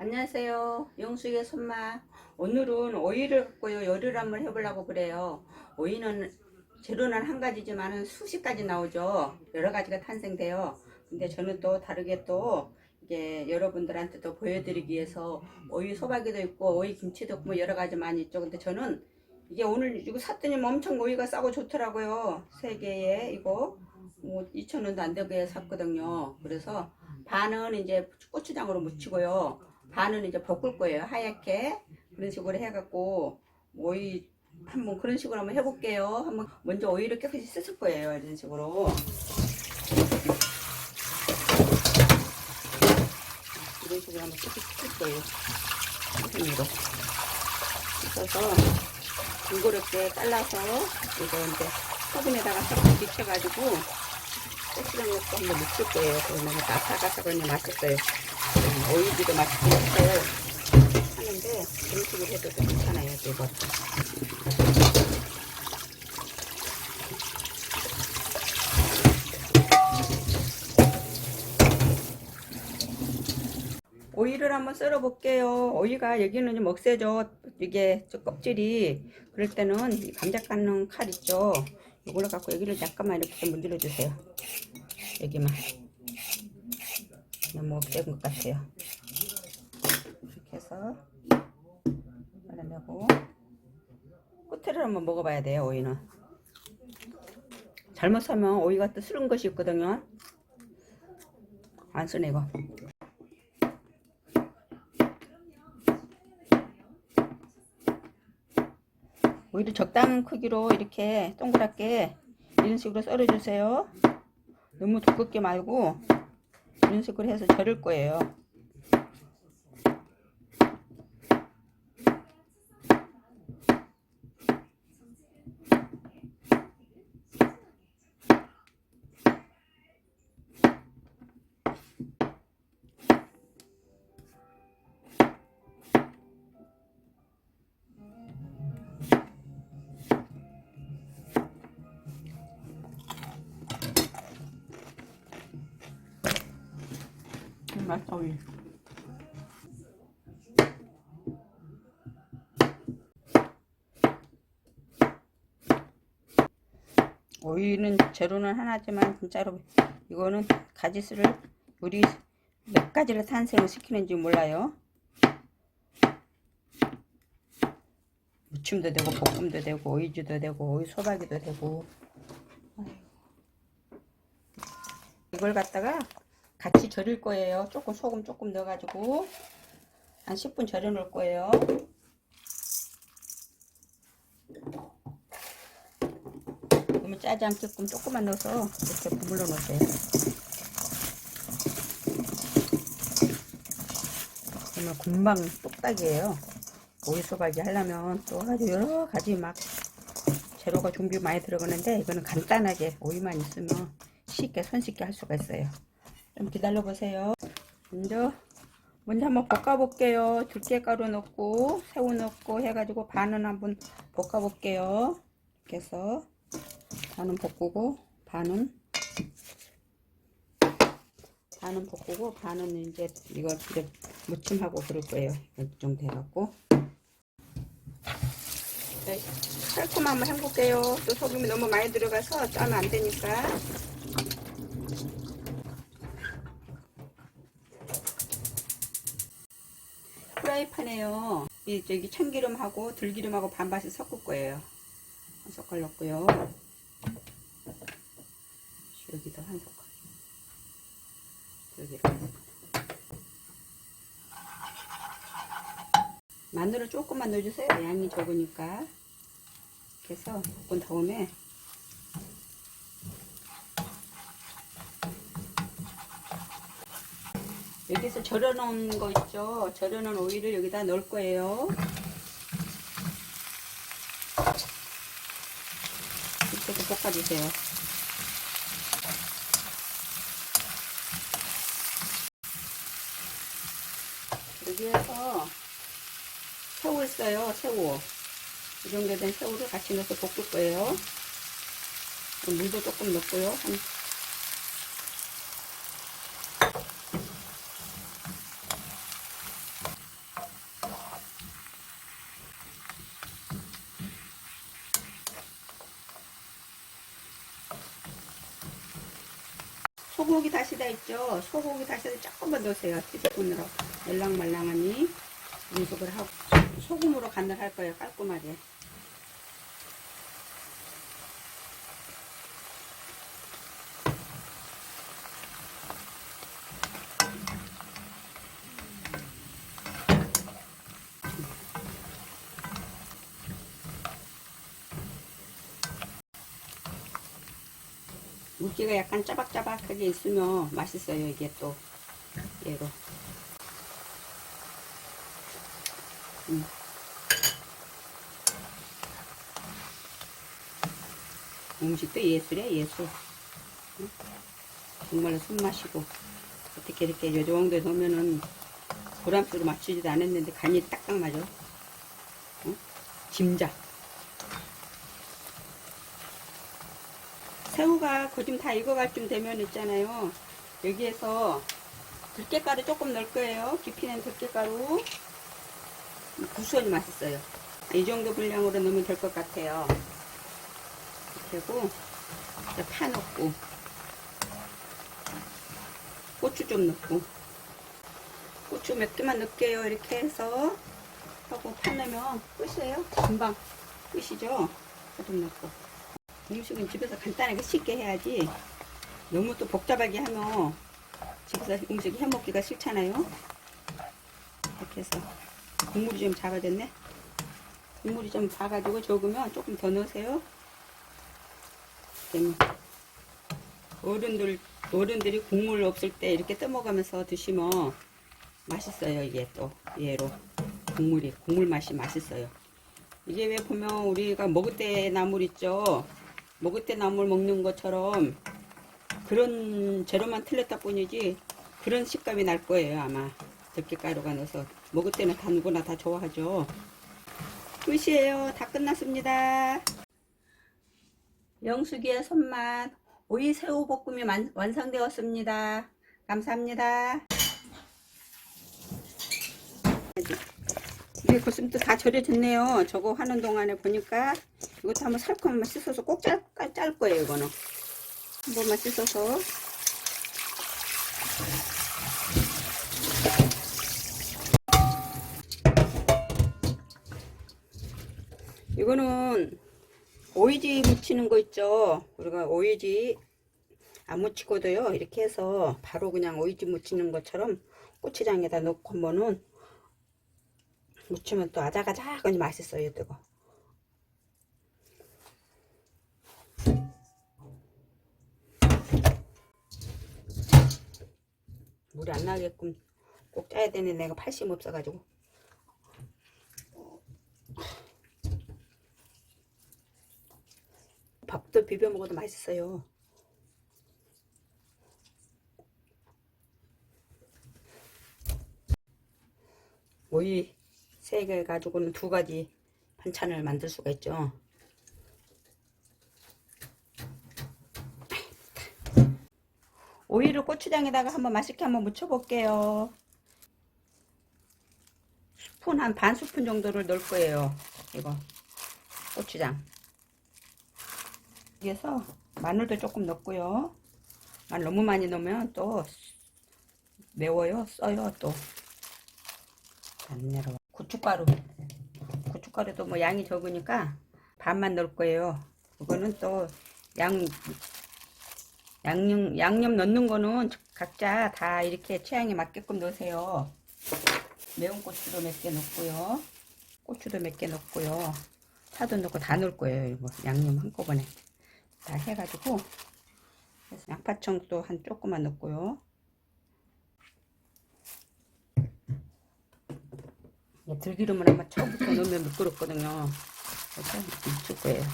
안녕하세요. 영숙의 손맛. 오늘은 오이를 갖고요. 요리를 한번 해보려고 그래요. 오이는 재료는 한 가지지만 수십 가지 나오죠. 여러 가지가 탄생돼요. 근데 저는 또 다르게 또 이게 여러분들한테 또 보여드리기 위해서 오이 소박이도 있고 오이 김치도 있고 뭐 여러 가지 많이 있죠. 근데 저는 이게 오늘 이거 샀더니 엄청 오이가 싸고 좋더라고요. 세 개에 이거 뭐 2,000원도 안 되게 샀거든요. 그래서 반은 이제 고추장으로 무치고요. 반은 이제 볶을 거예요. 하얗게. 그런 식으로 해갖고, 오이, 한번 그런 식으로 한번 해볼게요. 한번, 먼저 오이를 깨끗이 씻을 거예요. 이런 식으로. 이런 식으로 한번 깨끗이 씻을 거예요. 손으로. 씻어서, 둥그렇게 잘라서, 이거 이제 소금에다가 싹 뒤쳐가지고, 고추장 넣고 한번 묻힐 거예요. 그러면 아삭아삭하니 맛있어요. 음, 오이지도 맛있고 하는데 식으로 해도 괜찮아요. 이거. 오이를 한번 썰어 볼게요. 오이가 여기는 좀 억세죠. 이게 저 껍질이 그럴 때는 이 감자 깎는 칼 있죠. 이걸로 갖고 여기를 잠깐만 이렇게 좀 문질러 주세요. 여기만. 너무 억센 것 같아요. 이렇게 해서 말아내고 끝에를 한번 먹어봐야 돼요. 오이는. 잘못 사면 오이가 또 쓰는 것이 있거든요. 안 쓰네 이거. 오이를 적당한 크기로 이렇게 동그랗게 이런 식으로 썰어주세요. 너무 두껍게 말고 이런 식으로 해서 절을 거예요. 맛있다 오이. 오이는 재료는 하나지만 진짜로 이거는 가지수를 우리 몇 가지를 탄생을 시키는지 몰라요. 무침도 되고 볶음도 되고 오이주도 되고 오이 소박이도 되고. 이걸 갖다가 같이 절일 거예요. 조금 소금 조금 넣어가지고 한 10분 절여 놓을 거예요. 너무 짜지 않게끔 조금만 넣어서 이렇게 버물러 놓으세요. 그러면 금방 뚝딱이에요. 오이 소박이 하려면 또 아주 여러 가지 막 재료가 준비 많이 들어가는데 이거는 간단하게 오이만 있으면 쉽게 손쉽게 할 수가 있어요. 좀 기다려 보세요. 먼저 먼저 한번 볶아 볼게요. 들깨가루 넣고 새우 넣고 해가지고 반은 한번 볶아 볼게요. 이렇게 해서 반은 볶고 반은 반은 볶고 반은 이제 이거 이제 무침하고 그럴 거예요. 이 정도 해갖고 네, 살콤 한번 해볼게요. 또 소금이 너무 많이 들어가서 짜면 안 되니까. 프라이팬에요. 이 저기 참기름하고 들기름하고 반반씩 섞을 거예요. 한 숟갈 넣고요. 여기도 한 숟갈. 여기도 한 숟갈. 마늘을 조금만 넣어주세요. 양이 적으니까. 이렇게 해서 볶은 다음에 여기서 절여놓은 거 있죠? 절여놓은 오이를 여기다 넣을 거예요. 이렇게 볶아주세요. 여기에서 새우 있어요, 새우. 이 정도 된 새우를 같이 넣어서 볶을 거예요. 물도 조금 넣고요. 한 소고기 다시다 있죠? 소고기 다시다 조금만 넣으세요. 티스푼으로 말랑말랑하니 음식을 하고 소금으로 간을 할 거예요. 깔끔하게. 물기가 약간 짜박짜박하게 있으면 맛있어요. 이게 또 얘로. 음. 음식도 예술이야 예술. 응? 정말로 손맛이고 어떻게 이렇게 요 정도에 넣으면은 보람수로 맞추지도 않았는데 간이 딱딱 맞아. 응? 짐작. 새우가 거좀 다 익어갈 쯤 되면 있잖아요. 여기에서 들깨가루 조금 넣을 거예요. 깊이는 들깨가루. 구수하니 맛있어요. 이 정도 분량으로 넣으면 될 것 같아요. 이제 파 넣고 고추 좀 넣고 고추 몇 개만 넣을게요. 이렇게 해서 하고 파 넣으면 끝이에요. 금방 끝이죠. 좀 넣고 음식은 집에서 간단하게 쉽게 해야지 너무 또 복잡하게 하면 집에서 음식 해먹기가 싫잖아요. 이렇게 해서 국물이 좀 작아졌네. 국물이 좀 작아지고 적으면 조금 더 넣으세요. 어른들 어른들이 국물 없을 때 이렇게 떠먹으면서 드시면 맛있어요. 이게 또 얘로 국물이 국물 맛이 맛있어요. 이게 왜 보면 우리가 먹을 때 나물 있죠. 먹을 때 나물 먹는 것처럼 그런 재료만 틀렸다 뿐이지 그런 식감이 날 거예요 아마. 들깨가루가 넣어서. 먹을 때는 다 누구나 다 좋아하죠. 끝이에요. 다 끝났습니다. 영숙이의 손맛. 오이 새우 볶음이 만- 완성되었습니다. 감사합니다 이게 벌써 다 절여졌네요. 저거 하는 동안에 보니까 이것도 한번 한번 씻어서 꼭 짤, 짤 거예요. 이거는 한 번만 씻어서 이거는 오이지 묻히는 거 있죠. 우리가 오이지 안 묻히고도요. 이렇게 해서 바로 그냥 오이지 묻히는 것처럼 고추장에다 넣고 한번은 무치면 또 아작아작하니 맛있어요 뜨거 물이 안 나게끔 꼭 짜야 되는 내가 팔심 없어가지고. 밥도 비벼 먹어도 맛있어요. 오이 세 개 가지고는 두 가지 반찬을 만들 수가 있죠. 오이를 고추장에다가 한번 맛있게 한번 무쳐볼게요. 스푼 한 반 스푼 정도를 넣을 거예요. 이거 고추장. 여기에서 마늘도 조금 넣고요. 마늘 너무 많이 넣으면 또 매워요. 써요 또. 안 내려와. 고춧가루. 고춧가루도 뭐 양이 적으니까 반만 넣을 거예요. 그거는 또 양, 양념, 양념 넣는 거는 각자 다 이렇게 취향에 맞게끔 넣으세요. 매운 고추도 몇 개 넣고요. 고추도 몇 개 넣고요. 파도 넣고 다 넣을 거예요. 이거 양념 한꺼번에. 다 해가지고. 양파청도 한 조금만 넣고요. 이게 들기름을 한번 처음부터 넣으면 미끄럽거든요. 그래서 묻힐 거예요.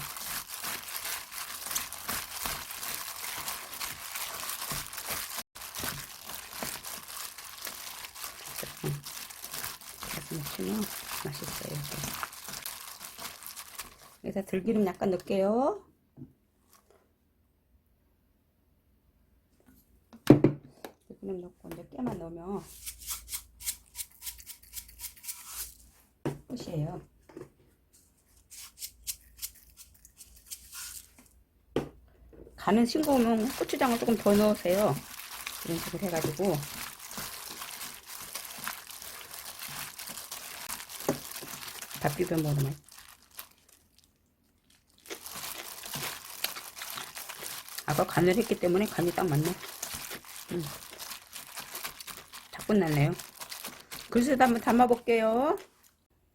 묻히면 맛있어요. 여기다 들기름 약간 넣을게요. 들기름 넣고 이제 깨만 넣으면 끝이에요. 간은 싱거우면 고추장을 조금 더 넣으세요. 이런 식으로 해가지고. 밥 비벼 먹으면. 아까 간을 했기 때문에 간이 딱 맞네. 음. 자꾸 났네요. 그릇에다 한번 담아볼게요.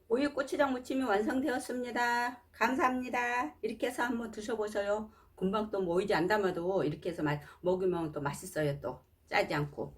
오이 고추장 무침이 완성되었습니다. 감사합니다. 이렇게 해서 한번 드셔보세요 금방 또 모이지 안 담아도 이렇게 해서 마- 먹으면 또 맛있어요 또. 짜지 않고